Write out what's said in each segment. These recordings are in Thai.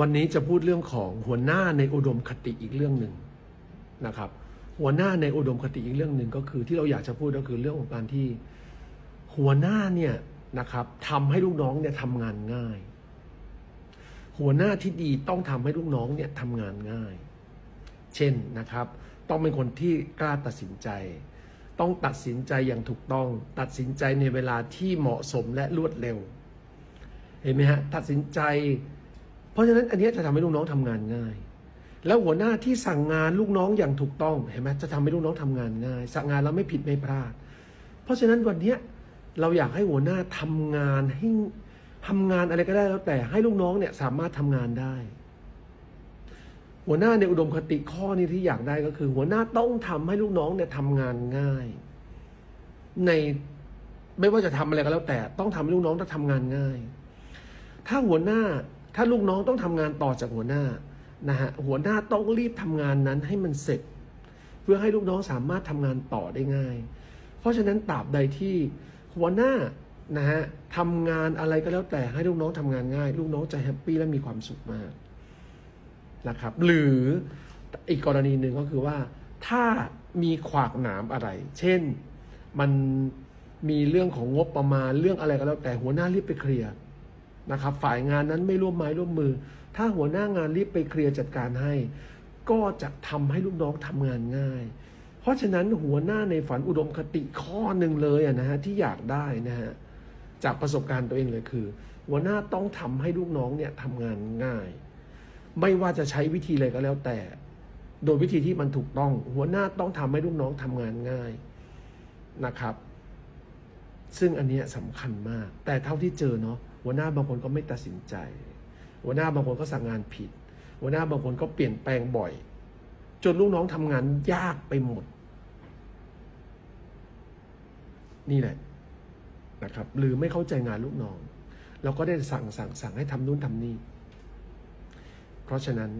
วันนี้จะพูดเรื่องของหัวหน้าในอุดมคติอีกเรื่องหนึ่งนะครับ หัวหน้าในอุดมคติอีกเรื่องหนึ่งก็คือที่เราอยากจะพูดก็คือเรื่องของการที่หัวหน้าเนี่ยนะครับทำให้ลูกน้องเนี่ยทำงานง่าย หัวหน้าที่ดีต้องทำให้ลูกน้องเนี่ยทำงานง่าย เช่นนะครับ ต้องเป็นคนที่กล้าตัดสินใจ ต้องตัดสินใจอย่างถูกต้อง ตัดสินใจในเวลาที่เหมาะสมและรวดเร็ว เห็นไหมฮะตัดสินใจ เพราะฉะนั้นอันนี้จะทำให้ลูกน้องทำงานง่าย แล้วหัวหน้าที่สั่งงานลูกน้องอย่างถูกต้องเห็นไหมจะทำให้ลูกน้องทำงานง่าย สั่งงานแล้วไม่ผิดไม่พลาด เพราะฉะนั้นวันนี้เราอยากให้หัวหน้าทำงานให้ทำงานอะไรก็ได้แล้วแต่ให้ลูกน้องเนี่ยสามารถทำงานได้ หัวหน้าในอุดมคติข้อนี้ที่อยากได้ก็คือ หัวหน้าต้องทำให้ลูกน้องเนี่ยทำงานง่าย ในไม่ว่าจะทำอะไรก็แล้วแต่ต้องทำให้ลูกน้องต้องทำงานง่าย ถ้าหัวหน้า ถ้าลูกน้องต้องทำงานต่อจากหัวหน้านะฮะหัวหน้าต้องรีบทำงานนั้นให้มันเสร็จ เพื่อให้ลูกน้องสามารถทำงานต่อได้ง่าย เพราะฉะนั้นตราบใดที่หัวหน้านะฮะทำงานอะไรก็แล้วแต่ให้ลูกน้องทำงานง่าย ลูกน้องจะแฮปปี้และมีความสุขมากนะครับหรืออีกกรณีหนึ่งก็คือว่า ถ้ามีขวากหนามอะไร เช่นมันมีเรื่องของงบประมาณเรื่องอะไรก็แล้วแต่หัวหน้ารีบไปเคลียร์ นะครับฝ่ายงานนั้นไม่ร่วมไม้ร่วมมือ ถ้าหัวหน้างานรีบไปเคลียร์จัดการให้ ก็จะทำให้ลูกน้องทำงานง่าย เพราะฉะนั้นหัวหน้าในฝันอุดมคติข้อหนึ่งเลยอะนะฮะที่อยากได้นะฮะจากประสบการณ์ตัวเองเลยคือ หัวหน้าต้องทำให้ลูกน้องเนี่ยทำงานง่าย ไม่ว่าจะใช้วิธีอะไรก็แล้วแต่ โดยวิธีที่มันถูกต้อง หัวหน้าต้องทำให้ลูกน้องทำงานง่ายนะครับ ซึ่งอันนี้สำคัญมาก แต่เท่าที่เจอเนาะหัวหน้าบางคนก็ไม่ตัดสินใจ หัวหน้าบางคนก็สั่งงานผิด หัวหน้าบางคนก็เปลี่ยนแปลงบ่อย จนลูกน้องทำงานยากไปหมด นี่แหละนะครับ หรือไม่เข้าใจงานลูกน้องแล้วก็ได้สั่งสั่งสั่งให้ทำนู่นทำนี่ เพราะฉะนั้น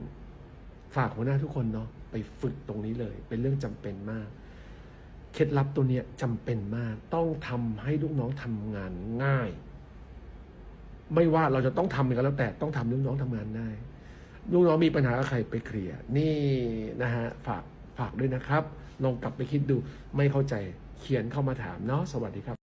ฝากหัวหน้าทุกคนเนาะไปฝึกตรงนี้เลย เป็นเรื่องจำเป็นมาก เคล็ดลับตัวเนี้ยจำเป็นมาก ต้องทำให้ลูกน้องทำงานง่าย ไม่ว่าเราจะต้องทำอะไรก็แล้วแต่ต้องทำลูกน้องทำงานได้ลูกน้องมีปัญหากับใครไปเคลียร์นี่นะฮะฝากฝากด้วยนะครับ ลองกลับไปคิดดูไม่เข้าใจเขียนเข้ามาถามเนาะสวัสดีครับ